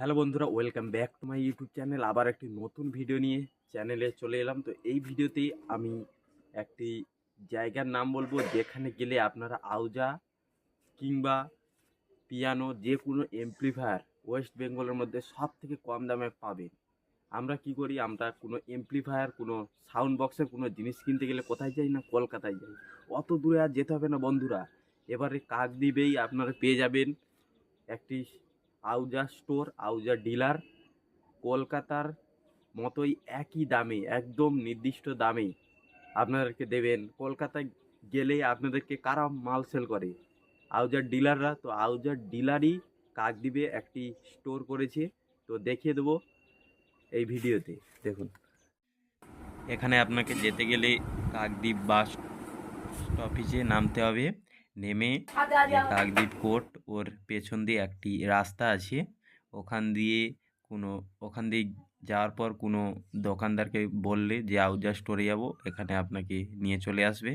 Hello বন্ধুরা, welcome back to my YouTube channel. আবার একটি নতুন ভিডিও নিয়ে চ্যানেলে চলে এলাম। তো এই ভিডিওতেই আমি একটি জায়গার নাম বলব, যেখানে গেলে আপনারা আউজা কিংবা পিয়ানো যে কোনো এমপ্লিফায়ার ওয়েস্ট বেঙ্গলের মধ্যে সব থেকে কম দামে পাবেন। আমরা কি করি? আমরা কোনো এমপ্লিফায়ার কোনো সাউন্ড বক্সের কোনো জিনিস কিনতে গেলে কোথায় যাই না? কলকাতায় যাই। অত দূরে আর যেতে হবে না বন্ধুরা। এবারে কাক দিবেই আপনারা পেয়ে যাবেন একটি আউজা স্টোর, আউজা ডিলার, কলকাতার মতোই একই দামে, একদম নির্দিষ্ট দামে আপনাদেরকে দেবেন। কলকাতায় গেলে আপনাদেরকে কারা মাল সেল করে? আউজার ডিলাররা, তো আউজার ডিলারই কাক দিবে একটি স্টোর করেছে। তো দেখিয়ে দেবো এই ভিডিওতে। দেখুন। এখানে আপনাকে যেতে গেলে কাকদ্বীপ বাস স্টপেজে নামতে হবে। নেমে কাকদ্বীপ কোর্ট ওর পেছন দিয়ে একটি রাস্তা আছে। ওখান দিয়ে কোনো ওখান দিয়ে যাওয়ার পর কোনো দোকানদারকে বললে যে আউজা স্টোরে যাব এখানে আপনাকে নিয়ে চলে আসবে।